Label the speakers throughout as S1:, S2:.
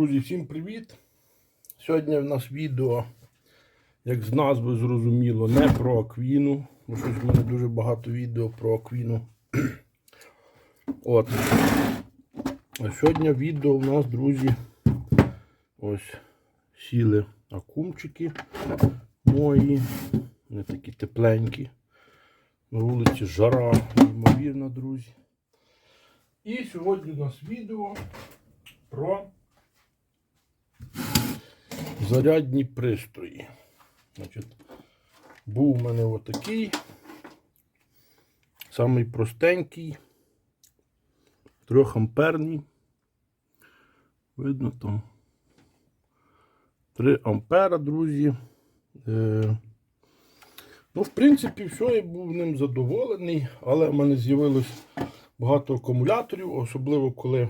S1: Усім привіт! Сьогодні в нас відео, як з назви зрозуміло, не про аквіну. Бо щось в мене дуже багато відео про аквіну. От. А сьогодні відео в нас, друзі, ось сіли акумчики мої. Вони такі тепленькі. На вулиці жара, неймовірна, друзі. І сьогодні у нас відео про зарядні пристрої. Значить, був у мене отакий, самий простенький, трьохамперний. Видно там 3 ампера, друзі. Е, Ну, в принципі, все, я був ним задоволений, але в мене з'явилось багато акумуляторів, особливо коли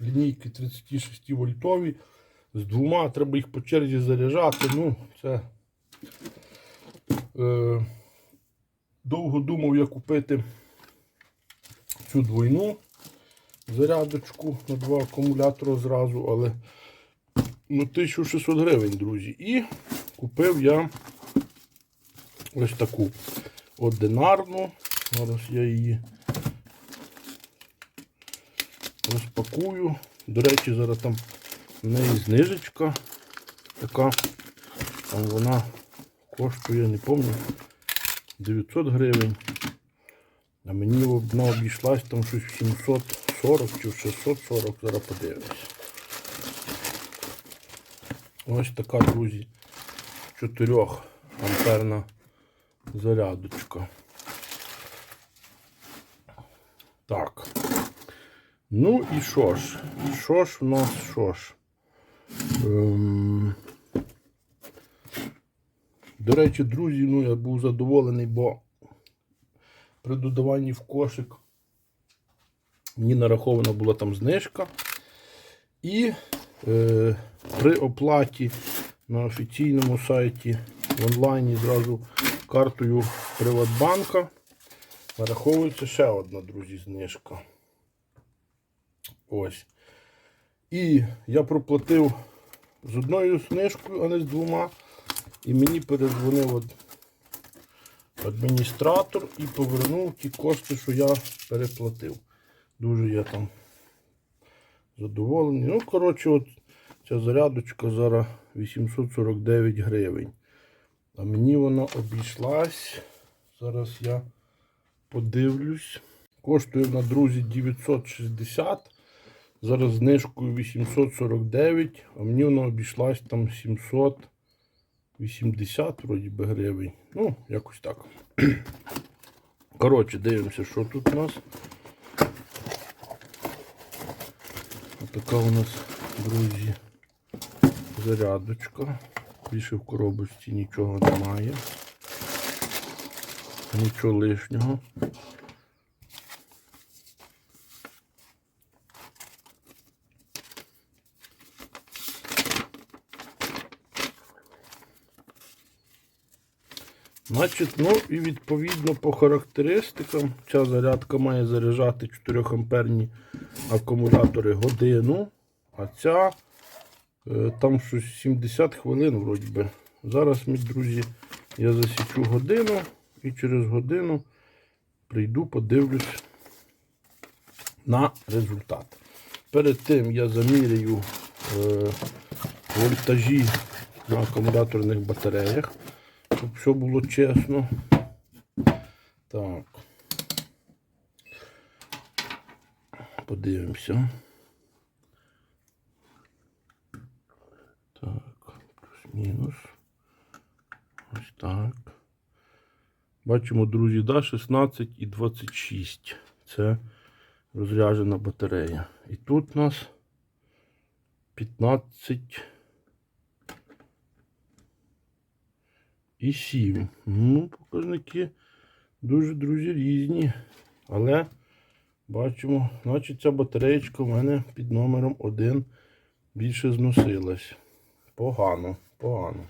S1: лінійки 36 вольтові. З двома треба їх по черзі заряджати. Ну, це е, довго думав я купити цю двойну зарядочку на два акумулятори зразу, але ну, 1600 гривень, друзі. І купив я ось таку одинарну. Зараз я її розпакую. До речі, зараз там в неї знижечка така. Там вона коштує, не пам'ятаю, 900 гривень. А мені вона обійшлась там щось в 740 чи в 640, зараз подивимось. Ось така, друзі, 4 амперна зарядочка. Так. Ну і що ж? Що ж в нас що ж? Ем... До речі, друзі, ну я був задоволений, бо при додаванні в кошик мені нарахована була там знижка. І е, при оплаті на офіційному сайті в онлайні зразу картою Приватбанка нараховується ще одна, друзі, знижка. Ось. І я проплатив з одною знижкою, а не з двома. І мені передзвонив адміністратор і повернув ті кошти, що я переплатив. Дуже я там задоволений. Ну, коротше, от ця зарядочка зараз 849 гривень. А мені вона обійшлась. Зараз я подивлюсь. Коштує на друзі 960. Зараз знижкою 849, а мені вона обійшлась там 780 вроді би гривень. Ну, якось так. Коротше, дивимося, що тут у нас. Така у нас, друзі, зарядочка. Більше в коробочці нічого немає. Нічого лишнього. Значить, ну і відповідно по характеристикам ця зарядка має заряджати 4 амперні акумулятори годину, а ця е, там щось 70 хвилин вроді би. Зараз, мій друзі, я засічу годину і через годину прийду, подивлюсь на результат. Перед тим я заміряю е, вольтажі на акумуляторних батареях щоб все було чесно. Так. Подивимося. Так, плюс-мінус. Ось так. Бачимо, друзі, да, 16 і 26. Це розряджена батарея. І тут у нас 15. І 7. Ну, показники дуже, друзі, різні. Але бачимо, значить ця батареєчка в мене під номером 1 більше зносилась. Погано, погано.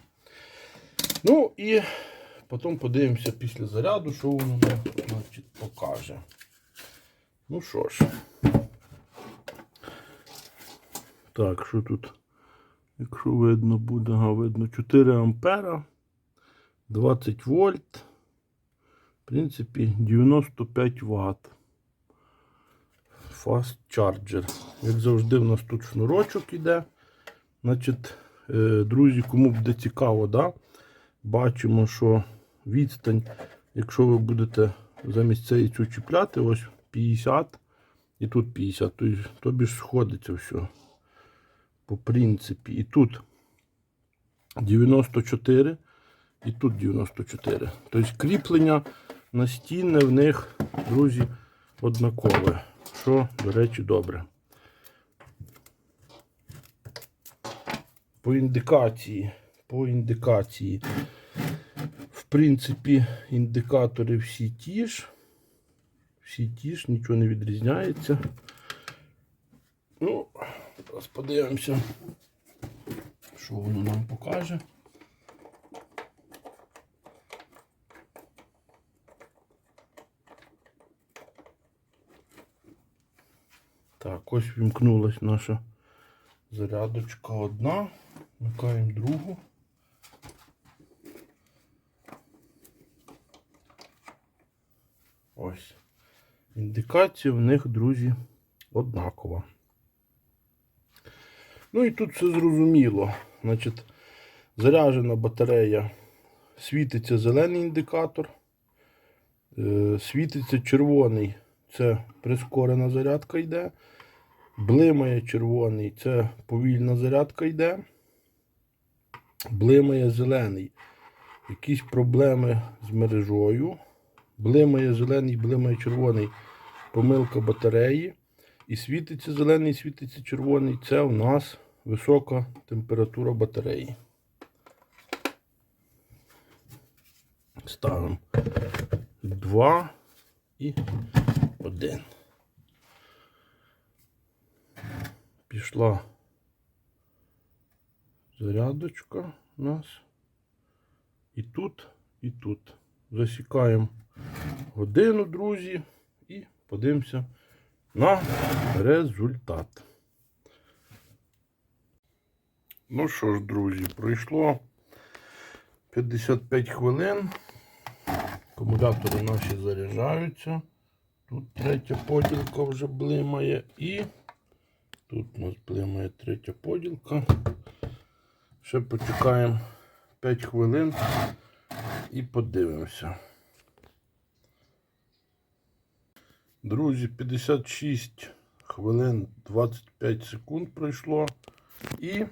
S1: Ну і потім подивимося після заряду, що воно значить, покаже. Ну що ж. Так, що тут Якщо видно буде, ага, видно 4 ампера, 20 вольт, в принципі, 95 Вт. Fast Charger. Як завжди, в нас тут шнурочок іде. Значить, е, друзі, кому буде цікаво, да? бачимо, що відстань, якщо ви будете замість цієї цю чіпляти, ось 50 і тут 50, то, тобі ж сходиться все. По принципі. І тут 94, і тут 94. Тобто кріплення на стіни в них, друзі, однакове. Що, до речі, добре. По індикації. По індикації. В принципі, індикатори всі ті ж. Всі ті ж, нічого не відрізняється. Ну, зараз подивимося, що воно нам покаже. Так, ось вімкнулась наша зарядочка одна. Вмикаємо другу. Ось. Індикація в них, друзі, однакова. Ну і тут все зрозуміло. Значить, заряджена батарея, світиться зелений індикатор, е, світиться червоний, це прискорена зарядка йде. Блимає червоний, це повільна зарядка йде. Блимає зелений. Якісь проблеми з мережою. Блимає зелений, блимає червоний. Помилка батареї. І світиться зелений, світиться червоний. Це у нас висока температура батареї. Ставимо 2 і 1. Пішла зарядочка у нас. І тут, і тут. Засікаємо годину, друзі, і подивимося на результат. Ну що ж, друзі, пройшло 55 хвилин. Акумулятори наші заряджаються. Тут третя поділка вже блимає і тут у нас блимає третя поділка. Ще почекаємо 5 хвилин і подивимося. Друзі, 56 хвилин 25 секунд пройшло і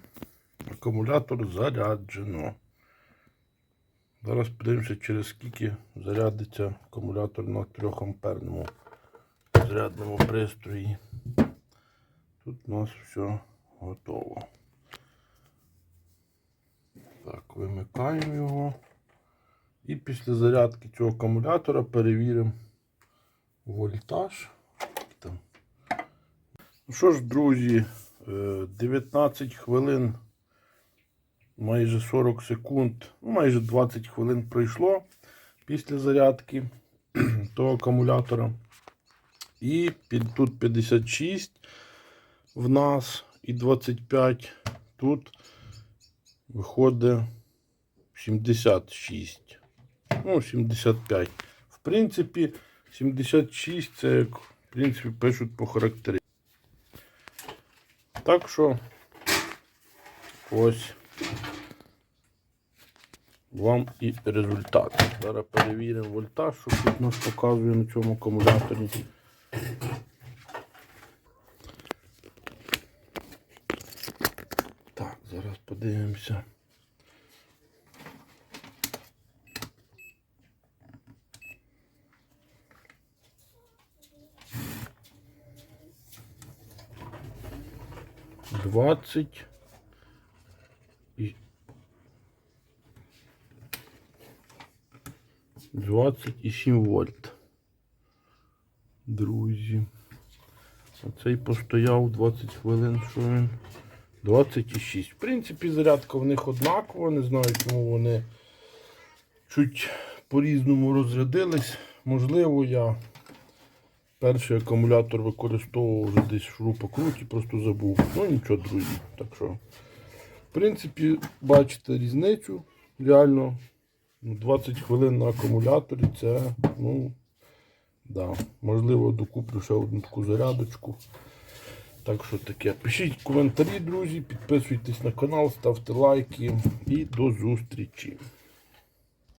S1: акумулятор заряджено. Зараз подивимося, через скільки зарядиться акумулятор на 3 амперному зарядному пристрої. Тут у нас все готово. Так, вимикаємо його. І після зарядки цього акумулятора перевіримо вольтаж. Там. Ну що ж, друзі, е, 19 хвилин, майже 40 секунд, ну майже 20 хвилин пройшло після зарядки того акумулятора. І під, тут 56 в нас і 25. Тут виходить 76. Ну, 75. В принципі, 76 це як, в принципі, пишуть по характеристиці. Так що ось вам і результат. Зараз перевіримо вольтаж, що тут нас показує на цьому акумуляторі. Так, зараз подивимося. Двадцять двадцять і сім вольт. Друзі. Оцей постояв 20 хвилин, що він. 26. В принципі, зарядка в них однакова. Не знаю, чому вони чуть по-різному розрядились. Можливо, я перший акумулятор використовував вже десь в шурупокруті, просто забув. Ну нічого, друзі. Так що принципі, бачите різницю. Реально, ну, 20 хвилин на акумуляторі це, ну, да, можливо, докуплю ще одну таку зарядочку. Так що таке. Пишіть коментарі, друзі, підписуйтесь на канал, ставте лайки і до зустрічі.